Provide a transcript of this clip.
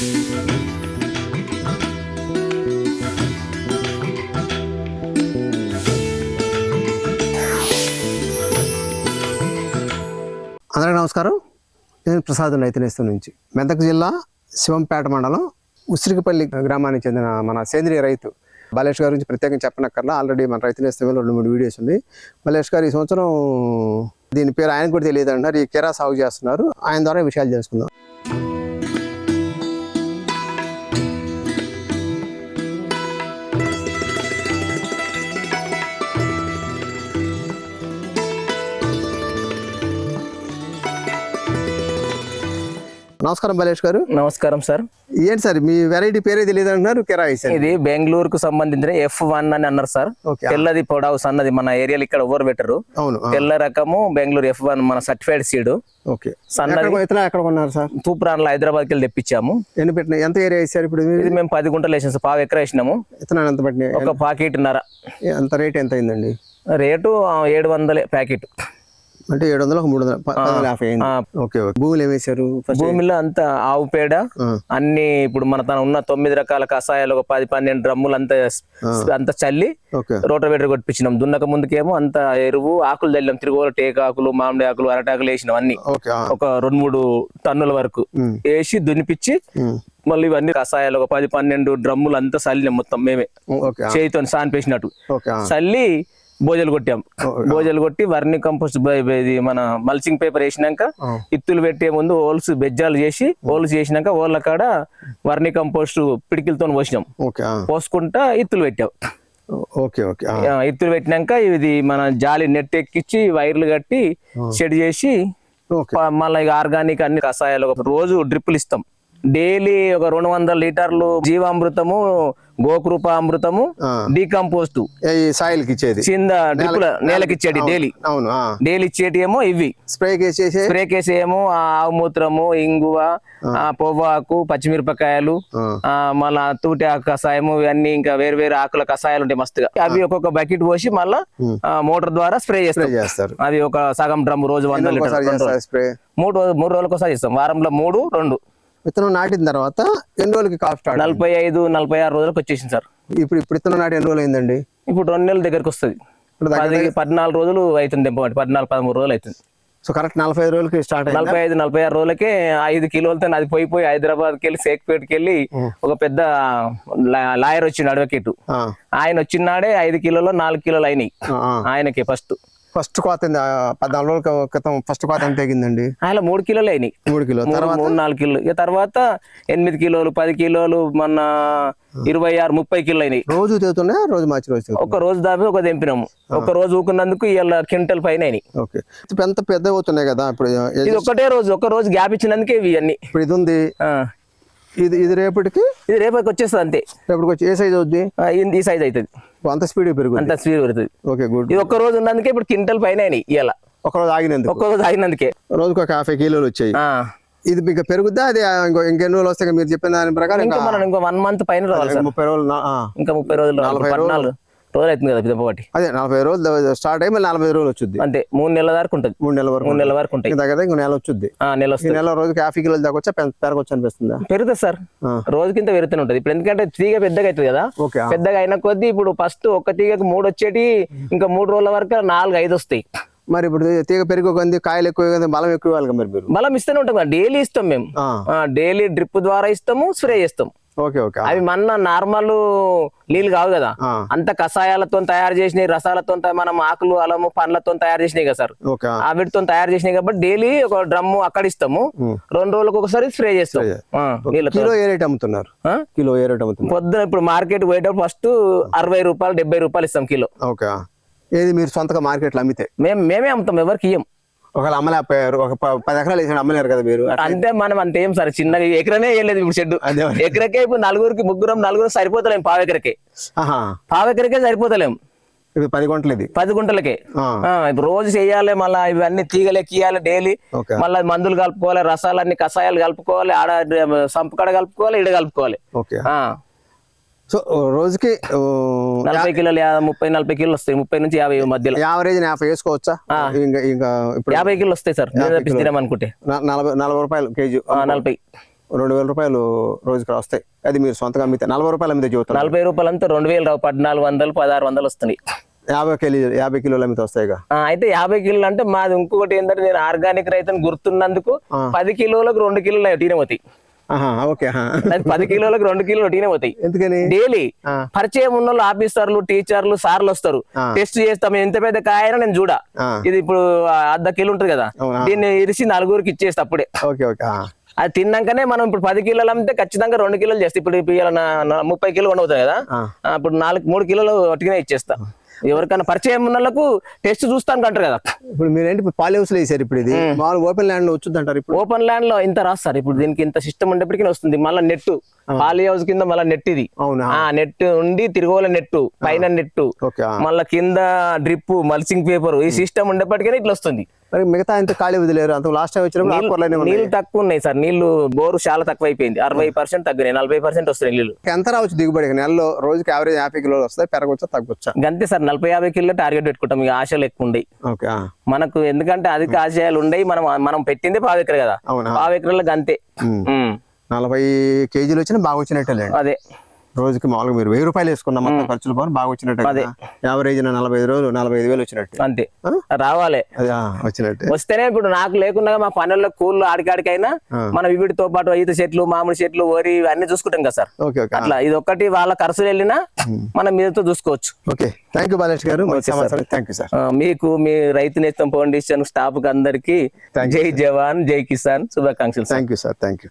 అందరికీ నమస్కారం. నేను ప్రసాద్ రైతునేస్తం నుంచి. మెదక్ జిల్లా శివంపేట మండలం ఉసిరికపల్లి గ్రామానికి చెందిన మన సేంద్రియ రైతు బాలేష్ గారి గురించి ప్రత్యేకంగా చెప్పనక్కర్లా ఆల్రెడీ మన రైతునేస్తంలో రెండు మూడు వీడియోస్ ఉన్నాయి బాలేష్ గారు ఈ సంవత్సరం దీని పేరు ఆయనకు కూడా తెలియదు అంటారు ఈ కెరా సాగు చేస్తున్నారు. ఆయన ద్వారా విషయాలు తెలుసుకుందాం. నమస్కారం బాలేష్ గారు. నమస్కారం సార్. ఏంటి సార్ మీ వెరైటీ పేరే తెలియదు అంటున్నారు కెరా సార్. ఇది బెంగళూరుకు సంబంధించిన ఎఫ్ వన్ అని అన్నారు సార్. ఓకే తెల్లది పొడవుస్ అన్నది మన ఏరియాలో ఇక్కడ ఎవరు పెట్టరు. అవును తెల్ల రకము బెంగళూరు ఎఫ్ వన్ మన సర్టిఫైడ్ సీడ్ ఓకే. సన్నది. ఎక్కడ కొన్నారు సార్? తూప్రాన్లో హైదరాబాద్కి వెళ్ళి తెప్పించాము. ఎన్ని పెట్టిన ఎంత ఏరియా వేసారు ఇప్పుడు ఇది మేము పది గుంటలు వేసాం సార్ పావు ఎకరా వేసినాము. విత్తనాలు ఎంత పట్టినాయి ఒక పాకెట్న్నర. ఎంత రేట్ ఎంత అయిందండి? రేటు ఏడు వందలే ప్యాకెట్. అంటే ఏడు వందలు ఒక మూడు వందలు యాభై ఓకే భూములు ఏం వేశారు ఫస్ట్ భూమిలో అంతా ఆవు పేడ అన్ని ఇప్పుడు మన తన ఉన్న తొమ్మిది రకాల కషాయాలు ఒక పది పన్నెండు డ్రమ్ములు అంతా అంత చల్లి రోటవేటర్ కొట్టించినాం దున్నక ముందుకేమో అంత ఎరువు ఆకులు చల్లాం తిరుగుల టేకాకులు మామిడి ఆకులు అరటాకులు వేసినాం అన్ని. ఒక రెండు మూడు టన్నుల వరకు వేసి దున్నిపిచ్చి మళ్ళీ ఇవన్నీ కషాయాలు ఒక పది పన్నెండు డ్రమ్ములు అంతా చల్లినాం మొత్తం మేమే. చేతితో సానిపేసినట్టు. చల్లి భోజలు కొట్టాం. భోజలు కొట్టి వర్ని కంపోస్ట్ ఇది మన మల్చింగ్ పేపర్ వేసినాక ఇత్తులు పెట్టే ముందు హోల్స్ బెజ్జాలు చేసి హోల్స్ చేసినాక హోళ్ళ కాడ వర్ని కంపోస్ట్ పిడికిలతో పోసినాం. పోసుకుంటా ఇత్తులు పెట్టాం. ఓకే ఓకే ఇత్తులు పెట్టినాక ఇది మన జాలి నెట్ ఎక్కించి వైర్లు కట్టి షెడ్ చేసి మళ్ళీ ఆర్గానిక్ అన్ని కషాయాలు రోజు డ్రిప్పులు ఇస్తాం. డైలీ ఒక రెండు వందల లీటర్లు జీవామృతము గోకృప అమృతము డీకంపోస్ట్. సాయిల్కి ఇచ్చేది? కింద డ్రిప్పుల నేలకి ఇచ్చేది డైలీ. అవును డైలీ ఇచ్చేటి ఏమో ఇవి స్ప్రే వేసేసి స్ప్రే కేసేమో ఆవు మూత్రము ఇంగువ ఆ, పొవ్వాకు పచ్చిమిరపకాయలు మళ్ళా తూటి ఆకు కషాయము ఇవన్నీ ఇంకా వేరు వేరు ఆకుల కషాయాలు ఉంటాయి మస్తుగా. అవి ఒక్కొక్క బకెట్ పోసి మళ్ళా మోటార్ ద్వారా స్ప్రే చేస్తాం. స్ప్రే చేస్తారు. అది ఒక సగం డ్రమ్ రోజు వంద లీటర్ మూడు రోజు మూడు రోజులకు ఒకసారి చేస్తాం. వారంలో మూడు రెండు. విత్తనం నాటిన తర్వాత ఎన్ని రోజులకి కాఫ్ స్టార్ట్ నలభై ఐదు నలభై ఆరు రోజులకు వచ్చేసింది సార్. ఇప్పుడు ఇప్పుడు విత్తనం నాటి ఎన్ని రోజులు అయిందండి? ఇప్పుడు రెండు నెలల దగ్గరకు వస్తుంది. పది పద్నాలుగు రోజులు అవుతుంది పద్నాలుగు పదమూడు రోజులు అవుతుంది. సో కరెక్ట్ నలభై ఐదు రోజులకి స్టార్ట్ నలభై ఐదు నలభై ఆరు రోజులకే ఐదు కిలోలతో అది పోయి పోయి హైదరాబాద్కి వెళ్ళి సేక్పేట్కి వెళ్ళి ఒక పెద్ద లాయర్ వచ్చిండు అడ్వకేట్. ఆయన వచ్చినాడే ఐదు కిలోలో నాలుగు కిలోలు అయినాయి. ఆయనకి ఫస్ట్. ఫస్ట్ కోత పద్నాలుగు రోజుల క్రితం ఫస్ట్ కోత ఎంత తెగిందండి? ఆయన మూడు కిలోలు అయినాయి. మూడు కిలో. మూడు మూడు నాలుగు కిలోలు. ఇక తర్వాత ఎనిమిది కిలోలు పది కిలోలు మన ఇరవై ఆరు ముప్పై కిలోలు అయినాయి. రోజు తెగుతున్నాయా? రోజు మార్చి రోజు? ఒక రోజు దాపి ఒక తెంపినాము. ఒక రోజు ఊకున్నందుకు ఇవాళ క్వింటల్ పైన అయినాయి. ఓకే. ఎంత పెద్ద అవుతున్నాయి కదా? ఇప్పుడు ఇది- ఒకటే రోజు ఒక రోజు గ్యాప్ ఇచ్చినందుకే ఇవి అన్ని ఇప్పుడు ఇది ఉంది. ఇది ఇది రేపటికి? ఇది రేపటికి వచ్చేస్తుంది అంతే. రేపటికి వచ్చి ఏ సైజ్ అవుద్ది? ఈ- సైజ్ అవుతుంది. అంత స్పీడ్ పెరుగుతుంది అంత స్పీడ్ పెడుతుంది ఓకే గుడ్. ఇది ఒక్క రోజు ఉన్నందుకే ఇప్పుడు క్వింటల్ పైన ఇవాళ ఒక రోజు ఆగినందుకు? ఒక్క రోజు అయినందుకే రోజుకి ఒక యాభై కిలోలు వచ్చాయి. ఇది మీకు పెరుగుద్దా? అది ఇంకో ఇంకెన్ని రోజులు వస్తాయి మీరు చెప్పిన దాని ప్రకారం ఇంకా ఇంకా మనం ఇంకో వన్ మంత్ పైన రావాలి ముప్పై రోజులు. ఇంకా ముప్పై రోజులు. నలభై పద్నాలుగు. రోజులు అవుతుంది కదా ఒకటి. అదే నలభై రోజులు స్టార్ట్ అయ్యి మళ్ళీ నలభై రోజులు వచ్చుద్ది. అంతే మూడు నెలల వరకు ఉంటుంది. మూడు నెలల వరకు మూడు నెలల వరకు ఉంటాయి దగ్గర ఇంకో నెల వచ్చుద్ది. ఆ, నెల వస్తుంది. నెల రోజుకి యాభై కిలోలు దాకా వచ్చా పెద్ద పెరగొచ్చు అనిపిస్తుందా? పెరుగుతుంది సార్. రోజుకింత పెరుగుతూనే ఉంటుంది. ఇప్పుడు ఎందుకంటే తీగ పెద్దగా అవుతుంది కదా. పెద్దగా అయిన కొద్దీ ఇప్పుడు ఫస్ట్ ఒక్క తీగకు మూడు వచ్చేటి ఇంకా మూడు రోజుల వరకు నాలుగు ఐదు వస్తాయి. మరి ఇప్పుడు తీగ పెరిగి కొంది కాయలు ఎక్కువ బలం ఎక్కువ మరి మీరు? బలం ఇస్తూనే ఉంటాం డైలీ ఇస్తాం మేము. డైలీ డ్రిప్ ద్వారా ఇస్తాము స్ప్రే చేస్తాం. ఓకే ఓకే అవి మన నార్మల్ నీళ్ళు కావు కదా. అంత కషాయాలతో తయారు చేసినాయి రసాలతో మనం ఆకులు అలము పండ్లతో తయారు చేసినాయి కదా సార్. వీటితో తయారు చేసినాయి కాబట్టి డైలీ ఒక డ్రమ్ము అక్కడ ఇస్తాము. రెండు రోజులకు ఒకసారి స్ప్రే చేస్తాం. కిలో ఏ రేట్ అమ్ముతున్నారు? కిలో ఏ రేట్ అమ్ముతున్నారు? పొద్దున ఇప్పుడు మార్కెట్ పోయేటప్పుడు ఫస్ట్ అరవై రూపాయలు డెబ్బై రూపాయలు ఇస్తాం కిలో. ఓకే. ఏది మీరు సొంతగా మార్కెట్లో అమ్మితే? మేము మేమే అమ్ముతాం ఎవరికి ఇయ్యం. ఒకవేళ అమ్మలేకపోయారు ఒక పది ఎకరాలు వేసి అమ్మలేరు కదా మీరు? అంతే మనం అంతే ఏం సార్ చిన్నగా ఎకరనే వేయలేదు ఇప్పుడు షెడ్. ఎకరకే ఇప్పుడు నలుగురికి ముగ్గురం నలుగురు సరిపోతలేం పావు ఎకరకే. ఆహా. పావు ఎకరకే సరిపోతలేం. ఇది పది గంటలు ఇది. పది గుంటలకే. ఇప్పుడు రోజు చేయాలి మళ్ళీ ఇవన్నీ తీగలు ఎక్కియాలి డైలీ. మళ్ళీ మందులు కలుపుకోవాలి రసాలన్నీ కషాయాలు కలుపుకోవాలి ఆడ సంపకడ కలుపుకోవాలి ఇడ కలుపుకోవాలి. సో రోజుకి నలభై కిలోలు ముప్పై నలభై కిలోలు వస్తాయి. ముప్పై నుంచి యాభై మధ్యలో. యావరేజ్ యాభై వేసుకోవచ్చా? ఇంకా ఇంకా ఇప్పుడు యాభై కిలోలు వస్తాయి సార్. తినాం అనుకుంటే నలభై నలభై రూపాయలు కేజీ. ఆ, నలభై. రెండు వేల రూపాయలు రోజుకి వస్తాయి అది మీరు సొంతంగా అమ్మితే నలభై రూపాయలు అమ్మితే జీవితం నలభై రూపాయలు అంతా రెండు వేలు పద్నాలుగు వందలు పదహారు వందలు వస్తున్నాయి. యాభై కిలో యాభై కిలోలు అమ్మితే వస్తాయిగా ఆ, అయితే యాభై కిలోలు అంటే మాది ఇంకొకటి ఏంటంటే నేను ఆర్గానిక్ రైతుని గుర్తున్నందుకు పది కిలోలకు రెండు కిలోలు టీనే పోతాయి ఆహా, ఓకే పది కిలోలకు రెండు కిలోలు టీనే పోతాయి. ఎందుకని? డైలీ. పరిచయం ఉన్న వాళ్ళు ఆఫీసర్లు టీచర్లు సార్లు వస్తారు. టెస్ట్ చేస్తాం ఎంత పెద్ద కాయన నేను చూడ. ఇది ఇప్పుడు అర్ధ కిలో ఉంటుంది కదా? దీన్ని ఇరిసి నలుగురికి ఇచ్చేస్తా అప్పుడే. Okay okay. అది తిన్నాకనే మనం ఇప్పుడు పది కిలోలు అమ్మితే ఖచ్చితంగా రెండు కిలోలు చేస్తాం. ఇప్పుడు ముప్పై కిలో ఉండవుతాయి కదా. ఇప్పుడు నాలుగు మూడు కిలోలు ఒట్టిగానే ఇచ్చేస్తా. ఎవరికైనా పరిచయం ఉన్న వాళ్ళకు టెస్ట్ చూస్తాను అంటారు కదా. ఇప్పుడు మీరేంటి ఇప్పుడు పాలి హౌస్లో వేసారు ఇప్పుడు ఇది? మామూలు ఓపెన్ ల్యాండ్లో వచ్చుద్ది అంటారు ఇప్పుడు? ఓపెన్ ల్యాండ్లో ఇంత రాస్తారు. ఇప్పుడు దీనికి ఇంత సిస్టమ్ ఉండేప్పటికీ వస్తుంది. మళ్ళీ నెట్ పాలి హౌస్ కింద మళ్ళీ నెట్ ఇది. అవునా? ఆ నెట్ ఉండి తిరుగుల నెట్ పైన నెట్. మళ్ళా కింద డ్రిప్ మల్సింగ్ పేపర్ ఈ సిస్టమ్ ఉండేప్పటికీ ఇట్లా వస్తుంది. మరి మిగతా ఎంత ఖాళీ వదిలేరు. అంత లాస్ట్ టైం వచ్చినప్పుడు నీళ్ళు తక్కువ ఉన్నాయి సార్. నీళ్ళు బోరు చాలా తక్కువ అయిపోయింది అరవై పర్సెంట్ తగ్గినాయి. నలభై పర్సెంట్ వస్తున్నాయి నీళ్ళు ఎంత రావచ్చు దిగుబడి? నెలలో రోజుకి యావరేజ్ యాభై కిలోలు వస్తాయి పెరగొచ్చా తగ్గొచ్చా? గంతే సార్. నలభై యాభై కిలో టార్గెట్ పెట్టుకుంటాం. ఇక ఆశలు ఎక్కువ ఆ. మనకు ఎందుకంటే అధిక ఆశయాలు ఉండయి. మనం మనం పెట్టింది పావు ఎకర కదా. పావు ఎకరాలకు గంతే. నలభై కేజీలు వచ్చినా బాగా వచ్చినట్టే అదే. రోజుకి మామూలుగా మీరు వెయ్యి రూపాయలు వేసుకున్న మొత్తం ఖర్చులు పోను బాగా వచ్చినట్టే యావరేజ్ నలభై ఐదు రోజులు నలభై ఐదు వేలు వచ్చినట్టు. అంతే? రావాలి. వచ్చినట్టే. వస్తేనే ఇప్పుడు నాకు లేకుండా మా పనుల్లో కూళ్ళు ఆడికాడికైనా. మనం వీటితో పాటు ఈత చెట్లు మామిడి చెట్లు వరి అన్ని చూసుకుంటాం కదా సార్. Okay okay. అట్లా ఇది ఒక్కటి వాళ్ళ ఖర్చులు వెళ్ళినా మనం మీదతో చూసుకోవచ్చు. Okay. Thank you Balesh garu. Thank you sir. మీకు మీ రైతు నేస్తం ఫౌండేషన్ స్టాఫ్కి అందరికి జై జవాన్ జై కిసాన్. శుభాకాంక్షలు thank you sir thank you